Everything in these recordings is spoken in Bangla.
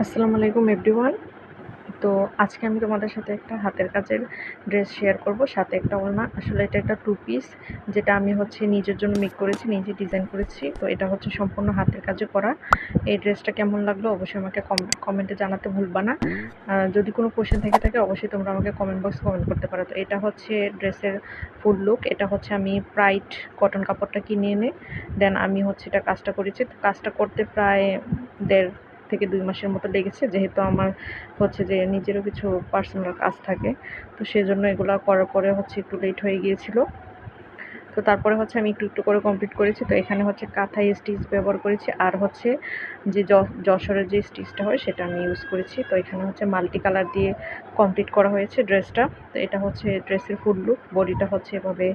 আসসালামু আলাইকুম এভরিওয়ান তো আজকে আমি তোমাদের সাথে একটা হাতের কাজের ড্রেস শেয়ার করব। সাথে একটা ওড়না। আসলে এটা একটা টু পিস যেটা আমি হচ্ছে নিজের জন্য মেক করেছি, নিজে ডিজাইন করেছি। তো এটা হচ্ছে সম্পূর্ণ হাতের কাজে করা। এই ড্রেসটা কেমন লাগল অবশ্যই আমাকে কমেন্টে জানাতে ভুলবা না। যদি কোনো কোশ্চেন থেকে থাকে, অবশ্যই তোমরা আমাকে কমেন্ট বক্সে কমেন্ট করতে পারো। তো এটা হচ্ছে ড্রেসের ফুল লুক এটা হচ্ছে আমি প্রাইড কটন কাপড়টা কিনে এনে দেন আমি হচ্ছে এটা কাজটা করেছি। কাজটা করতে প্রায় দেড় থেকে দুই মাসের মতো লেগেছে, যেহেতু আমার হচ্ছে যে নিজেরও কিছু পার্সোনাল কাজ থাকে। তো সেজন্য এগুলো করার পরে হচ্ছে একটু লেট হয়ে গিয়েছিল। তো তারপরে হচ্ছে আমি একটু একটু করে কমপ্লিট করেছি। তো এখানে হচ্ছে কাঁথাই স্টিচ ব্যবহার করেছি আর হচ্ছে যে যশোরের যে স্টিচটা হয় সেটা আমি ইউজ করেছি। তো এখানে হচ্ছে মাল্টি কালার দিয়ে কমপ্লিট করা হয়েছে ড্রেসটা। তো এটা হচ্ছে ড্রেসের ফুল লুক বডিটা হচ্ছে এভাবে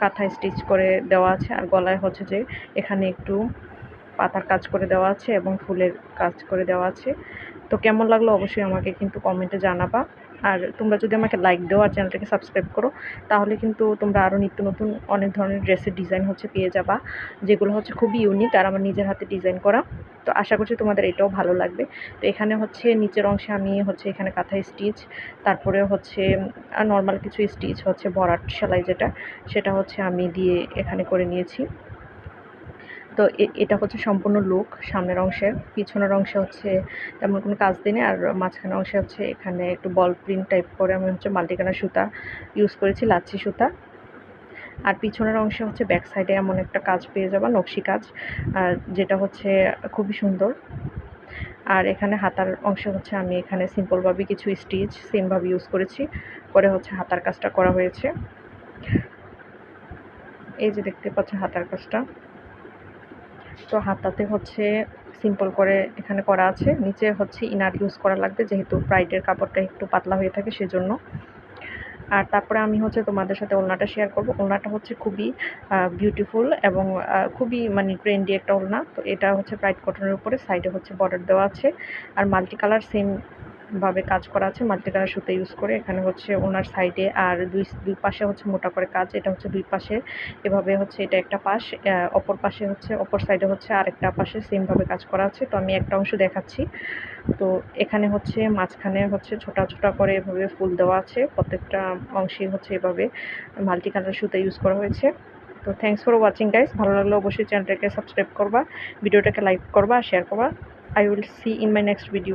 কাঁথায় স্টিচ করে দেওয়া আছে। আর গলায় হচ্ছে যে এখানে একটু পাতার কাজ করে দেওয়া আছে এবং ফুলের কাজ করে দেওয়া আছে। তো কেমন লাগল অবশ্যই আমাকে কিন্তু কমেন্টে জানাবা। আর তোমরা যদি আমাকে লাইক দাও আর চ্যানেলটাকে সাবস্ক্রাইব করো, তাহলে কিন্তু তোমরা আরও নিত্য নতুন অনেক ধরনের ড্রেসের ডিজাইন হচ্ছে পেয়ে যাবা, যেগুলো হচ্ছে খুবই ইউনিক আর আমার নিজের হাতে ডিজাইন করা। তো আশা করছি তোমাদের এটাও ভালো লাগবে। তো এখানে হচ্ছে নিচের অংশে আমি হচ্ছে এখানে কাঁথা স্টিচ তারপরে হচ্ছে নর্মাল কিছু স্টিচ হচ্ছে ভরাট সেলাই যেটা, সেটা হচ্ছে আমি দিয়ে এখানে করে নিয়েছি। তো এটা হচ্ছে সম্পূর্ণ লুক সামনের অংশে পিছনের অংশে হচ্ছে তেমন কোনো কাজ দিই আর মাঝখানের অংশে হচ্ছে এখানে একটু বল প্রিন্ট টাইপ করে আমি হচ্ছে মাল্টিকালার সুতা ইউজ করেছি, লাচ্ছি সুতা। আর পিছনের অংশে হচ্ছে ব্যাক সাইডে এমন একটা কাজ পেয়ে যাবা, নকশি কাজ যেটা হচ্ছে খুবই সুন্দর। আর এখানে হাতার অংশে হচ্ছে আমি এখানে সিম্পলভাবে কিছু স্টিচ সেমভাবে ইউজ করেছি করে হচ্ছে হাতার কাজটা করা হয়েছে। এই যে দেখতে পাচ্ছেন হাতার কাজটা। তো হাতাতে হচ্ছে সিম্পল করে এখানে করা আছে। নিচে হচ্ছে ইনার ইউজ করা লাগবে, যেহেতু ব্রাইডের কাপড়টা একটু পাতলা হয়ে থাকে সেজন্য। আর তারপরে আমি হচ্ছে তোমাদের সাথে ওলনাটা শেয়ার করব। ওলনাটা হচ্ছে খুবই বিউটিফুল এবং খুবই মানে ট্রেন্ডি একটা ওলনা। তো এটা হচ্ছে ব্রাইট কটনের উপরে সাইডে হচ্ছে বর্ডার দেওয়া আছে। আর মাল্টি কালার সেম ভাবে কাজ করা আছে মাল্টি কালার সুতো ইউজ করে, এখানে হচ্ছে ওনার সাইডে আর দুই দুই পাশে হচ্ছে মোটা করে কাজ, এটা হচ্ছে দুই পাশে। এভাবে হচ্ছে এটা একটা পাশ অপর পাশে হচ্ছে, অপর সাইডে হচ্ছে আরেকটা পাশে সেম ভাবে কাজ করা আছে। তো আমি একটা অংশ দেখাচ্ছি। তো এখানে হচ্ছে মাঝখানে হচ্ছে ছোটা ছোটা করে এভাবে ফুল দেওয়া আছে। প্রত্যেকটা অংশেই হচ্ছে এভাবে মাল্টি কালার সুতো ইউজ করা হয়েছে। তো থ্যাংকস ফর ওয়াচিং গাইস ভালো লাগলে অবশ্যই চ্যানেলটাকে সাবস্ক্রাইব করবা, ভিডিওটাকে লাইক করবা শেয়ার করবা। I will see in my next video